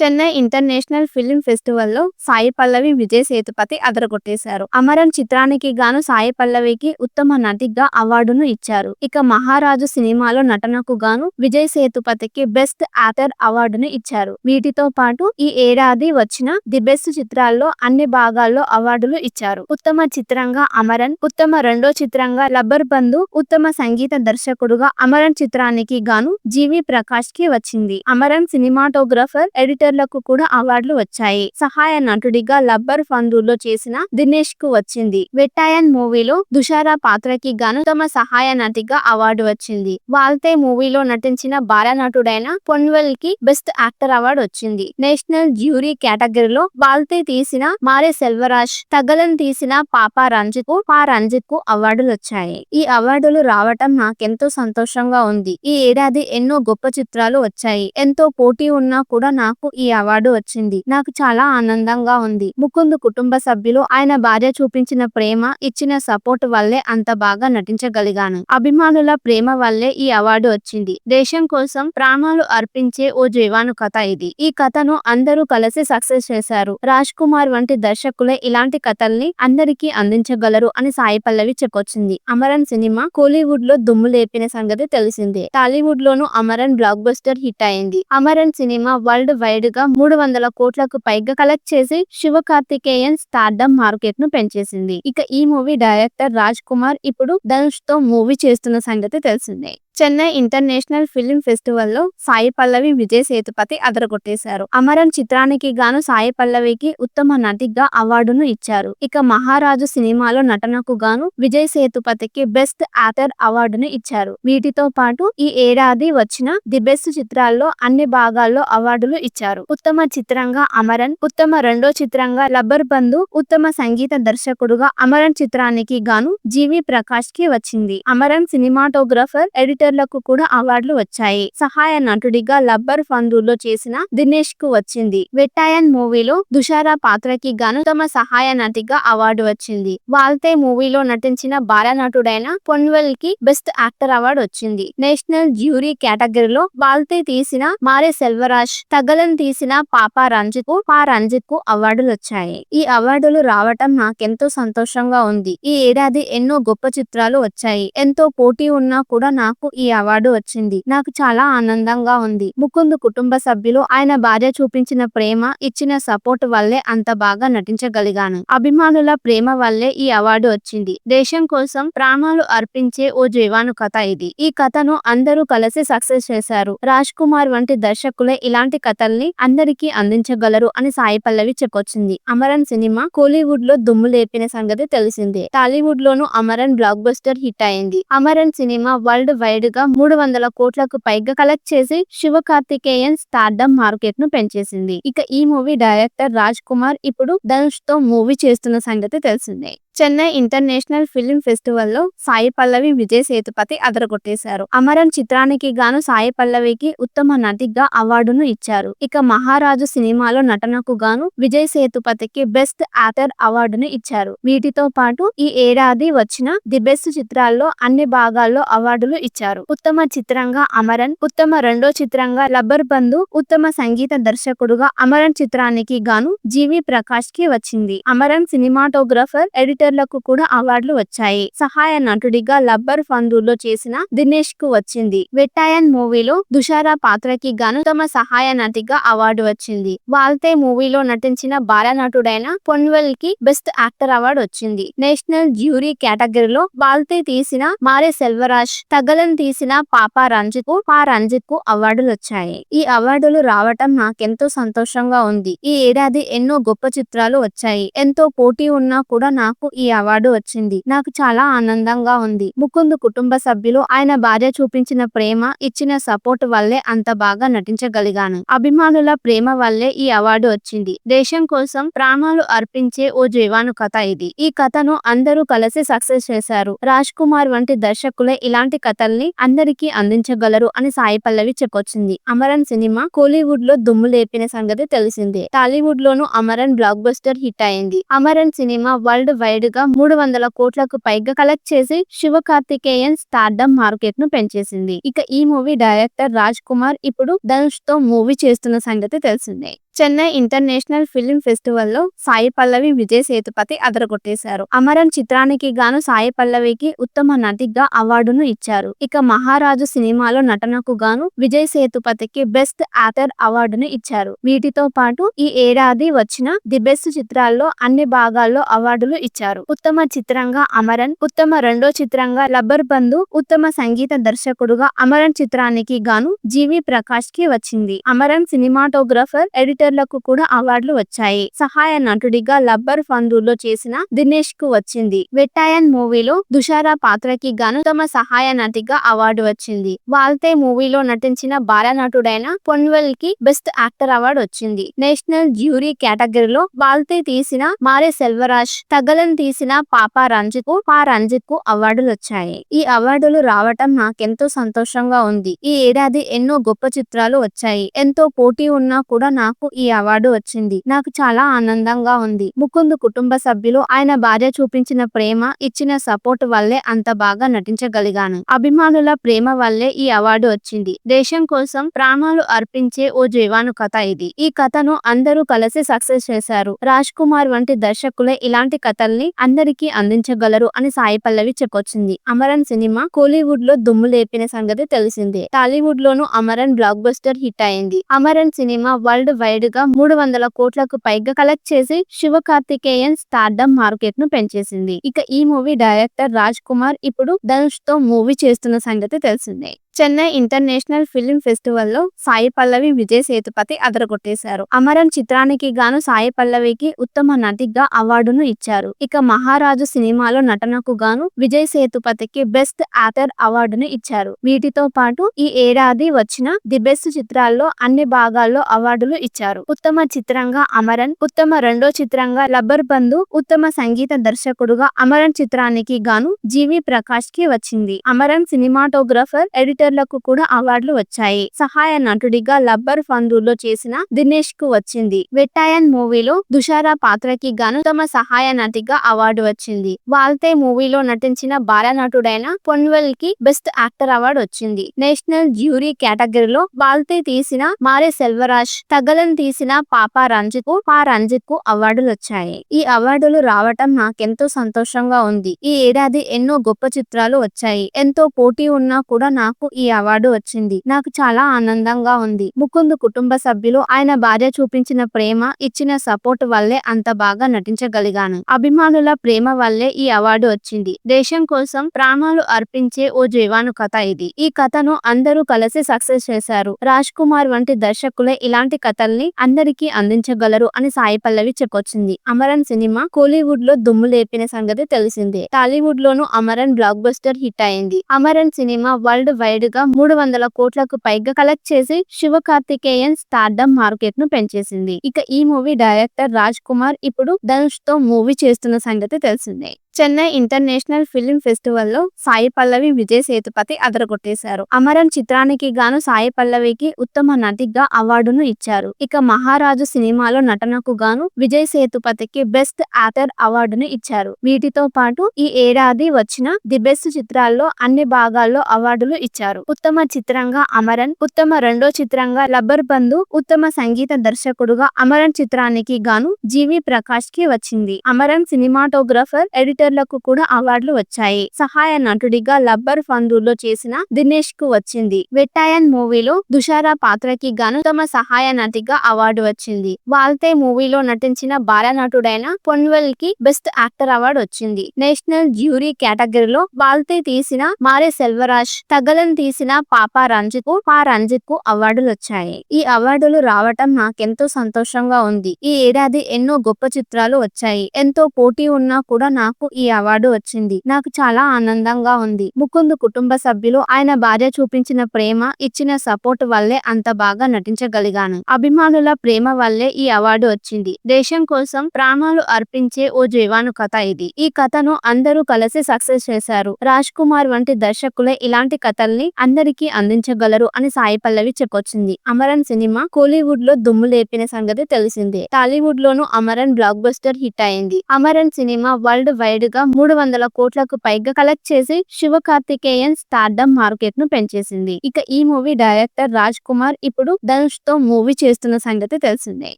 Chennai international film ఫెస్టివల్లో సాయి పల్లవి విజయ్ సేతుపతి అదరగొట్టేశారు. అమరన్ చిత్రానికి గాను సాయి పల్లవికి ఉత్తమ నటిగా అవార్డును ఇచ్చారు. ఇక మహారాజు సినిమాలో నటనకు గాను విజయ్ సేతుపతికి బెస్ట్ యాక్టర్ అవార్డును ఇచ్చారు. వీటితో పాటు ఈ ఏడాది వచ్చిన ది బెస్ట్ చిత్రాల్లో అన్ని భాగాల్లో అవార్డులు ఇచ్చారు. ఉత్తమ చిత్రంగా అమరన్ ఉత్తమ రెండో చిత్రంగా లబ్బర్ బంధు ఉత్తమ సంగీత దర్శకుడుగా అమరన్ చిత్రానికి గాను జీవి ప్రకాష్కి వచ్చింది. అమరన్ సినిమాటోగ్రఫర్ ఎడిటర్ లకు కూడా అవార్డులు వచ్చాయి. సహాయ నటుడిగా లబ్బర్ ఫందూర్లో చేసిన దినేష్కు వచ్చింది. వెట్టాయన్ మూవీలో దుషారా పాత్రకి గాను తమ సహాయ నటిగా అవార్డు వచ్చింది. వాల్తే మూవీలో నటించిన బాల నటుడైన పొన్వెల్కి బెస్ట్ యాక్టర్ అవార్డు వచ్చింది. నేషనల్ జ్యూరీ కేటగిరీలో వాల్తే తీసిన మారే సెల్వరాజ్ తగలన్ తీసిన పాపా రంజిత్కు పా రంజిత్కు అవార్డులు వచ్చాయి. ఈ అవార్డులు రావటం నాకెంతో సంతోషంగా ఉంది. ఈ ఏడాది ఎన్నో గొప్ప చిత్రాలు వచ్చాయి. ఎంతో పోటీ ఉన్నా కూడా నాకు ఈ అవార్డు వచ్చింది. నాకు చాలా ఆనందంగా ఉంది. ముకుంద్ కుటుంబ సభ్యులు ఆయన భార్య చూపించిన ప్రేమ ఇచ్చిన సపోర్ట్ వల్లే అంత బాగా నటించగలిగాను. అభిమానుల ప్రేమ వల్లే ఈ అవార్డు వచ్చింది. దేశం కోసం ప్రాణాలు అర్పించే ఓ జీవాను కథ ఇది. ఈ కథను అందరూ కలిసి సక్సెస్ చేశారు. రాజ్ కుమార్ వంటి దర్శకులే ఇలాంటి కథల్ని అందరికీ అందించగలరు అని సాయి పల్లవి చెప్పొచ్చింది అమరన్ సినిమా కోలీవుడ్లో దుమ్ము లేపిన సంగతి తెలిసిందే. టాలీవుడ్ లోను అమరన్ బ్లాక్ బస్టర్ హిట్ అయింది. అమరన్ సినిమా వరల్డ్ వైడ్ గా మూడు వందల కోట్లకు పైగా కలెక్ట్ చేసి శివ కార్తికేయన్ స్టార్డమ్ మార్కెట్ను పెంచేసింది. ఇక ఈ మూవీ డైరెక్టర్ రాజ్ కుమార్ ఇప్పుడు ధనుష్తో మూవీ చేస్తున్న సంగతి తెలిసిందే. చెన్నై ఇంటర్నేషనల్ ఫిల్మ్ ఫెస్టివల్లో సాయి పల్లవి విజయ్ సేతుపతి అదరగొట్టేశారు. అమరన్ చిత్రానికి గాను సాయి పల్లవికి ఉత్తమ నటిగా అవార్డును ఇచ్చారు. ఇక మహారాజు సినిమాలో నటనకు గాను విజయ్ సేతుపతికి బెస్ట్ యాక్టర్ అవార్డును ఇచ్చారు. వీటితో పాటు ఈ ఏడాది వచ్చిన ది బెస్ట్ చిత్రాల్లో అన్ని భాగాల్లో అవార్డులు ఇచ్చారు. ఉత్తమ చిత్రంగా అమరన్ ఉత్తమ రెండో చిత్రంగా లబ్బర్ బంధు ఉత్తమ సంగీత దర్శకుడుగా అమరన్ చిత్రానికి గాను జీవి ప్రకాష్కి వచ్చింది. అమరన్ సినిమాటోగ్రఫర్ ఎడిటర్ లకు కూడా అవార్డులు వచ్చాయి. సహాయ నటుడిగా లబ్బర్ ఫందూర్లో చేసిన దినేష్కు వచ్చింది. వెట్టాయన్ మూవీలో దుషారా పాత్రకి గాను తమ సహాయ నటిగా అవార్డు వచ్చింది. వాల్తే మూవీలో నటించిన బాల నటుడైన పొన్వెల్కి బెస్ట్ యాక్టర్ అవార్డు వచ్చింది. నేషనల్ జ్యూరీ కేటగిరీలో వాల్తే తీసిన మారే సెల్వరాజ్ తగలన్ తీసిన పాపా రంజిత్కు పా రంజిత్కు అవార్డులు వచ్చాయి. ఈ అవార్డులు రావటం నాకెంతో సంతోషంగా ఉంది. ఈ ఏడాది ఎన్నో గొప్ప చిత్రాలు వచ్చాయి. ఎంతో పోటీ ఉన్నా కూడా నాకు ఈ అవార్డు వచ్చింది. నాకు చాలా ఆనందంగా ఉంది. ముకుంద్ కుటుంబ సభ్యులు ఆయన భార్య చూపించిన ప్రేమ ఇచ్చిన సపోర్ట్ వల్లే అంత బాగా నటించగలిగాను. అభిమానుల ప్రేమ వల్లే ఈ అవార్డు వచ్చింది. దేశం కోసం ప్రాణాలు అర్పించే ఓ జీవాను కథ ఇది. ఈ కథను అందరూ కలిసి సక్సెస్ చేశారు. రాజ్ కుమార్ వంటి దర్శకులే ఇలాంటి కథల్ని అందరికీ అందించగలరు అని సాయి పల్లవి చెప్పొచ్చింది అమరన్ సినిమా కోలీవుడ్లో దుమ్ము లేపిన సంగతి తెలిసిందే. టాలీవుడ్ లోను అమరన్ బ్లాక్ బస్టర్ హిట్ అయింది. అమరన్ సినిమా వరల్డ్ వైడ్ ఏడుగా మూడు వందల కోట్లకు పైగా కలెక్ట్ చేసి శివ కార్తికేయన్ స్టార్డమ్ మార్కెట్ను పెంచేసింది. ఇక ఈ మూవీ డైరెక్టర్ రాజ్ కుమార్ ఇప్పుడు ధనుష్తో మూవీ చేస్తున్న సంగతి తెలిసిందే. చెన్నై ఇంటర్నేషనల్ ఫిల్మ్ ఫెస్టివల్లో సాయి పల్లవి విజయ్ సేతుపతి అదరగొట్టేశారు. అమరన్ చిత్రానికి గాను సాయి పల్లవికి ఉత్తమ నటిగా అవార్డును ఇచ్చారు. ఇక మహారాజు సినిమాలో నటనకు గాను విజయ్ సేతుపతికి బెస్ట్ యాక్టర్ అవార్డును ఇచ్చారు. వీటితో పాటు ఈ ఏడాది వచ్చిన ది బెస్ట్ చిత్రాల్లో అన్ని భాగాల్లో అవార్డులు ఇచ్చారు. ఉత్తమ చిత్రంగా అమరన్ ఉత్తమ రెండో చిత్రంగా లబ్బర్ బంధు ఉత్తమ సంగీత దర్శకుడుగా అమరన్ చిత్రానికి గాను జీవి ప్రకాష్కి వచ్చింది. అమరన్ సినిమాటోగ్రఫర్ ఎడిటర్ లకు కూడా అవార్డులు వచ్చాయి. సహాయ నటుడిగా లబ్బర్ ఫందూర్లో చేసిన దినేష్కు వచ్చింది. వెట్టాయన్ మూవీలో దుషారా పాత్రకి గాను తమ సహాయ నటిగా అవార్డు వచ్చింది. వాల్తే మూవీలో నటించిన బాల నటుడైన పొన్వెల్కి బెస్ట్ యాక్టర్ అవార్డు వచ్చింది. నేషనల్ జ్యూరీ కేటగిరీలో వాల్తే తీసిన మారే సెల్వరాజ్ తగలన్ తీసిన పాపా రంజిత్కు పా రంజిత్కు అవార్డులు వచ్చాయి. ఈ అవార్డులు రావటం నాకెంతో సంతోషంగా ఉంది. ఈ ఏడాది ఎన్నో గొప్ప చిత్రాలు వచ్చాయి. ఎంతో పోటీ ఉన్నా కూడా నాకు ఈ ఈ అవార్డు వచ్చింది. నాకు చాలా ఆనందంగా ఉంది. ముకుంద్ కుటుంబ సభ్యులు ఆయన భార్య చూపించిన ప్రేమ ఇచ్చిన సపోర్ట్ వల్లే అంత బాగా నటించగలిగాను. అభిమానుల ప్రేమ వల్లే ఈ అవార్డు వచ్చింది. దేశం కోసం ప్రాణాలు అర్పించే ఓ జీవాను కథ ఇది. ఈ కథను అందరూ కలిసి సక్సెస్ చేశారు. రాజ్ కుమార్ వంటి దర్శకులే ఇలాంటి కథల్ని అందరికీ అందించగలరు అని సాయి పల్లవి చెప్పొచ్చింది అమరన్ సినిమా కోలీవుడ్లో దుమ్ము లేపిన సంగతి తెలిసిందే. టాలీవుడ్ లోను అమరన్ బ్లాక్ బస్టర్ హిట్ అయింది. అమరన్ సినిమా వరల్డ్ వైడ్ ఏడుగా మూడు వందల కోట్లకు పైగా కలెక్ట్ చేసి శివ కార్తికేయన్ స్టార్డమ్ మార్కెట్ను పెంచేసింది. ఇక ఈ మూవీ డైరెక్టర్ రాజ్ కుమార్ ఇప్పుడు ధనుష్తో మూవీ చేస్తున్న సంగతి తెలిసిందే. చెన్నై ఇంటర్నేషనల్ ఫిల్మ్ ఫెస్టివల్లో సాయి పల్లవి విజయ్ సేతుపతి అదరగొట్టేశారు. అమరన్ చిత్రానికి గాను సాయి పల్లవికి ఉత్తమ నటిగా అవార్డును ఇచ్చారు. ఇక మహారాజు సినిమాలో నటనకు గాను విజయ్ సేతుపతికి బెస్ట్ యాక్టర్ అవార్డును ఇచ్చారు. వీటితో పాటు ఈ ఏడాది వచ్చిన ది బెస్ట్ చిత్రాల్లో అన్ని భాగాల్లో అవార్డులు ఇచ్చారు. ఉత్తమ చిత్రంగా అమరన్ ఉత్తమ రెండో చిత్రంగా లబ్బర్ బంధు ఉత్తమ సంగీత దర్శకుడుగా అమరన్ చిత్రానికి గాను జీవి ప్రకాష్కి వచ్చింది. అమరన్ సినిమాటోగ్రఫర్ ఎడిటర్లకు కూడా అవార్డులు వచ్చాయి. సహాయ నటుడిగా లబ్బర్ ఫందులో చేసిన దినేష్కు వచ్చింది. వెట్టాయన్ మూవీలో దుషారా పాత్రకి గాను తమ సహాయ నటిగా అవార్డు వచ్చింది. వాల్తే మూవీలో నటించిన బాల నటుడైన పొన్వెల్కి బెస్ట్ యాక్టర్ అవార్డు వచ్చింది. నేషనల్ జ్యూరీ కేటగిరీలో వాల్తే తీసిన మారే సెల్వరాజ్ తగలన్ తీసిన పాపా రంజిత్కు పా రంజిత్కు అవార్డులు వచ్చాయి. ఈ అవార్డులు రావటం నాకెంతో సంతోషంగా ఉంది. ఈ ఏడాది ఎన్నో గొప్ప చిత్రాలు వచ్చాయి. ఎంతో పోటీ ఉన్నా కూడా నాకు ఈ అవార్డు వచ్చింది. నాకు చాలా ఆనందంగా ఉంది. ముకుంద్ కుటుంబ సభ్యులు ఆయన భార్య చూపించిన ప్రేమ ఇచ్చిన సపోర్ట్ వల్లే అంత బాగా నటించగలిగాను. అభిమానుల ప్రేమ వల్లే ఈ అవార్డు వచ్చింది. దేశం కోసం ప్రాణాలు అర్పించే ఓ జీవాను కథ ఇది. ఈ కథను అందరూ కలిసి సక్సెస్ చేశారు. రాజ్ కుమార్ వంటి దర్శకులే ఇలాంటి కథల్ని అందరికీ అందించగలరు అని సాయి పల్లవి చెప్పొచ్చింది అమరన్ సినిమా కోలీవుడ్లో దుమ్ము లేపిన సంగతి తెలిసిందే. టాలీవుడ్ లోను అమరన్ బ్లాక్ బస్టర్ హిట్ అయింది. అమరన్ సినిమా వరల్డ్ వైడ్ ఏడుగా మూడు వందల కోట్లకు పైగా కలెక్ట్ చేసి శివ కార్తికేయన్ స్టార్డమ్ మార్కెట్ను పెంచేసింది. ఇక ఈ మూవీ డైరెక్టర్ రాజ్ కుమార్ ఇప్పుడు ధనుష్తో మూవీ చేస్తున్న సంగతి తెలిసిందే. చెన్నై ఇంటర్నేషనల్ ఫిల్మ్ ఫెస్టివల్లో సాయి పల్లవి విజయ్ సేతుపతి అదరగొట్టేశారు. అమరన్ చిత్రానికి గాను సాయి పల్లవికి ఉత్తమ నటిగా అవార్డును ఇచ్చారు. ఇక మహారాజు సినిమాలో నటనకు గాను విజయ్ సేతుపతికి బెస్ట్ యాక్టర్ అవార్డును ఇచ్చారు. వీటితో పాటు ఈ ఏడాది వచ్చిన ది బెస్ట్ చిత్రాల్లో అన్ని భాగాల్లో అవార్డులు ఇచ్చారు. ఉత్తమ చిత్రంగా అమరన్ ఉత్తమ రెండో చిత్రంగా లబ్బర్ బంధు ఉత్తమ సంగీత దర్శకుడుగా అమరన్ చిత్రానికి గాను జీవి ప్రకాష్కి వచ్చింది. అమరన్ సినిమాటోగ్రఫర్ ఎడిటర్లకు కూడా అవార్డులు వచ్చాయి. సహాయ నటుడిగా లబ్బర్ ఫందులో చేసిన దినేష్కు వచ్చింది వెట్టాయన్ మూవీలో దుషారా పాత్రకి గాను తమ సహాయ నటిగా అవార్డు వచ్చింది. వాల్తే మూవీలో నటించిన బాల నటుడైన పొన్వెల్కి బెస్ట్ యాక్టర్ అవార్డు వచ్చింది. నేషనల్ జ్యూరీ కేటగిరీలో వాల్తే తీసిన మారే సెల్వరాజ్ తగలన్ తీసిన పాపా రంజిత్కు పా రంజిత్కు అవార్డులు వచ్చాయి. ఈ అవార్డులు రావటం నాకెంతో సంతోషంగా ఉంది. ఈ ఏడాది ఎన్నో గొప్ప చిత్రాలు వచ్చాయి. ఎంతో పోటీ ఉన్నా కూడా నాకు ఈ ఈ అవార్డు వచ్చింది. నాకు చాలా ఆనందంగా ఉంది. ముకుంద్ కుటుంబ సభ్యులు ఆయన భార్య చూపించిన ప్రేమ ఇచ్చిన సపోర్ట్ వల్లే అంత బాగా నటించగలిగాను. అభిమానుల ప్రేమ వల్లే ఈ అవార్డు వచ్చింది. దేశం కోసం ప్రాణాలు అర్పించే ఓ జీవాను కథ ఇది. ఈ కథను అందరూ కలిసి సక్సెస్ చేశారు. రాజ్ కుమార్ వంటి దర్శకులే ఇలాంటి కథల్ని అందరికీ అందించగలరు అని సాయి పల్లవి చెప్పొచ్చింది అమరన్ సినిమా కోలీవుడ్లో దుమ్ము లేపిన సంగతి తెలిసిందే. టాలీవుడ్ లోను అమరన్ బ్లాక్ బస్టర్ హిట్ అయింది. అమరన్ సినిమా వరల్డ్ వైడ్ ఏడుగా మూడు వందల కోట్లకు పైగా కలెక్ట్ చేసి శివ కార్తికేయన్ స్టార్డమ్ మార్కెట్ను పెంచేసింది. ఇక ఈ మూవీ డైరెక్టర్ రాజ్ కుమార్ ఇప్పుడు ధనుష్తో మూవీ చేస్తున్న సంగతి తెలిసిందే. చెన్నై ఇంటర్నేషనల్ ఫిల్మ్ ఫెస్టివల్లో సాయి పల్లవి విజయ్ సేతుపతి అదరగొట్టేశారు. అమరన్ చిత్రానికి గాను సాయి పల్లవికి ఉత్తమ నటిగా అవార్డును ఇచ్చారు. ఇక మహారాజు సినిమాలో నటనకు గాను విజయ్ సేతుపతికి బెస్ట్ యాక్టర్ అవార్డును ఇచ్చారు. వీటితో పాటు ఈ ఏడాది వచ్చిన ది బెస్ట్ చిత్రాల్లో అన్ని భాగాల్లో అవార్డులు ఇచ్చారు. ఉత్తమ చిత్రంగా అమరన్ ఉత్తమ రెండో చిత్రంగా లబ్బర్ బంధు ఉత్తమ సంగీత దర్శకుడుగా అమరన్ చిత్రానికి గాను జీవి ప్రకాష్కి వచ్చింది. అమరన్ సినిమాటోగ్రఫర్ ఎడిటర్లకు కూడా అవార్డులు వచ్చాయి. సహాయ నటుడిగా లబ్బర్ ఫందులో చేసిన దినేష్కు వచ్చింది. వెట్టాయన్ మూవీలో దుషారా పాత్రకి గాను తమ సహాయ నటిగా అవార్డు వచ్చింది. వాల్తే మూవీలో నటించిన బాల నటుడైన పొన్వెల్కి బెస్ట్ యాక్టర్ అవార్డు వచ్చింది. నేషనల్ జ్యూరీ కేటగిరీలో వాల్తే తీసిన మారే సెల్వరాజ్ తగలన్ తీసిన పాపా రంజిత్కు పా రంజిత్కు అవార్డులు వచ్చాయి. ఈ అవార్డులు రావటం నాకెంతో సంతోషంగా ఉంది. ఈ ఏడాది ఎన్నో గొప్ప చిత్రాలు వచ్చాయి. ఎంతో పోటీ ఉన్నా కూడా నాకు ఈ అవార్డు వచ్చింది. నాకు చాలా ఆనందంగా ఉంది. ముకుంద్ కుటుంబ సభ్యులు ఆయన భార్య చూపించిన ప్రేమ ఇచ్చిన సపోర్ట్ వల్లే అంత బాగా నటించగలిగాను. అభిమానుల ప్రేమ వల్లే ఈ అవార్డు వచ్చింది. దేశం కోసం ప్రాణాలు అర్పించే ఓ జీవాను కథ ఇది. ఈ కథను అందరూ కలిసి సక్సెస్ చేశారు. రాజ్ కుమార్ వంటి దర్శకులే ఇలాంటి కథల్ని అందరికీ అందించగలరు అని సాయి పల్లవి చెప్పొచ్చింది అమరన్ సినిమా కోలీవుడ్లో దుమ్ము లేపిన సంగతి తెలిసిందే. టాలీవుడ్ లోను అమరన్ బ్లాక్ బస్టర్ హిట్ అయింది. అమరన్ సినిమా వరల్డ్ వైడ్ ఏడుగా మూడు వందల కోట్లకు పైగా కలెక్ట్ చేసి శివకార్తికేయన్ స్టార్డమ్ మార్కెట్ను పెంచేసింది. ఇక ఈ మూవీ డైరెక్టర్ రాజ్ కుమార్ ఇప్పుడు ధనుష్తో మూవీ చేస్తున్న సంగతి తెలిసిందే.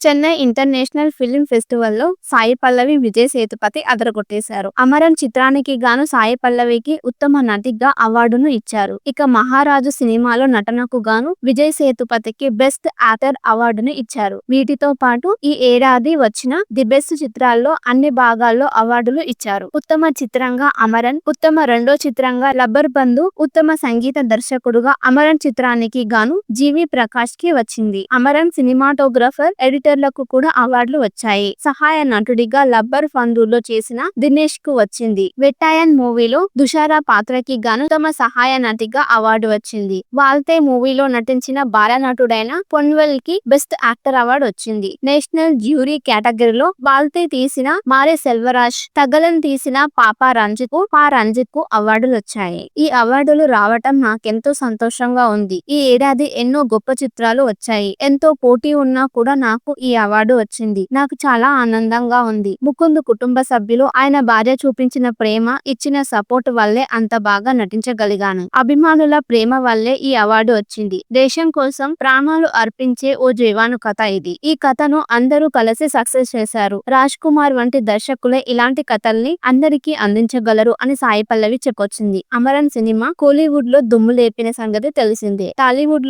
చెన్నై ఇంటర్నేషనల్ ఫిల్మ్ ఫెస్టివల్లో సాయి పల్లవి విజయ్ సేతుపతి అదరగొట్టేశారు. అమరం చిత్రానికి గాను సాయి పల్లవికి ఉత్తమ నటిగా అవార్డును ఇచ్చారు. ఇక మహారాజు సినిమాలో నటనకు గాను విజయ్ సేతుపతికి బెస్ట్ యాక్టర్ అవార్డును ఇచ్చారు. వీటితో పాటు ఈ ఏడాది వచ్చిన ది బెస్ట్ చిత్రాల్లో అన్ని భాగాల్లో అవార్డులు ఇచ్చారు. ఉత్తమ చిత్రంగా అమరన్ ఉత్తమ రెండో చిత్రంగా లబ్బర్ బంధు ఉత్తమ సంగీత దర్శకుడుగా అమరన్ చిత్రానికి గాను జీవి ప్రకాష్కి వచ్చింది. అమరన్ సినిమాటోగ్రఫర్ ఎడిటర్లకు కూడా అవార్డులు వచ్చాయి. సహాయ నటుడిగా లబ్బర్ ఫందులో చేసిన దినేష్కు వచ్చింది వెట్టాయన్ మూవీలో దుషారా పాత్రకి గాను తమ సహాయ నటిగా అవార్డు వచ్చింది. వాల్తే మూవీలో నటించిన బాల నటుడైన పొన్వెల్కి బెస్ట్ యాక్టర్ అవార్డు వచ్చింది. నేషనల్ జ్యూరీ కేటగిరీలో వాల్తే తీసిన మారే సెల్వరాజ్ తగలన్ తీసిన పాపా రంజిత్కు పా రంజిత్కు అవార్డులు వచ్చాయి. ఈ అవార్డులు రావటం నాకెంతో సంతోషంగా ఉంది. ఈ ఏడాది ఎన్నో గొప్ప చిత్రాలు వచ్చాయి. ఎంతో పోటీ ఉన్నా కూడా నాకు ఈ అవార్డు వచ్చింది. నాకు చాలా ఆనందంగా ఉంది. ముకుంద్ కుటుంబ సభ్యులు ఆయన భార్య చూపించిన ప్రేమ ఇచ్చిన సపోర్ట్ వల్లే అంత బాగా నటించగలిగాను. అభిమానుల ప్రేమ వల్లే ఈ అవార్డు వచ్చింది. దేశం కోసం ప్రాణాలు అర్పించే ఓ జీవాను కథ ఇది. ఈ కథను అందరూ కలిసి సక్సెస్ చేశారు. రాజ్ కుమార్ వంటి దర్శకులే ఇలాంటి కథల్ని అందరికీ అందించగలరు అని సాయి పల్లవి చెప్పొచ్చింది అమరన్ సినిమా కోలీవుడ్లో దుమ్ము లేపిన సంగతి తెలిసిందే. టాలీవుడ్లో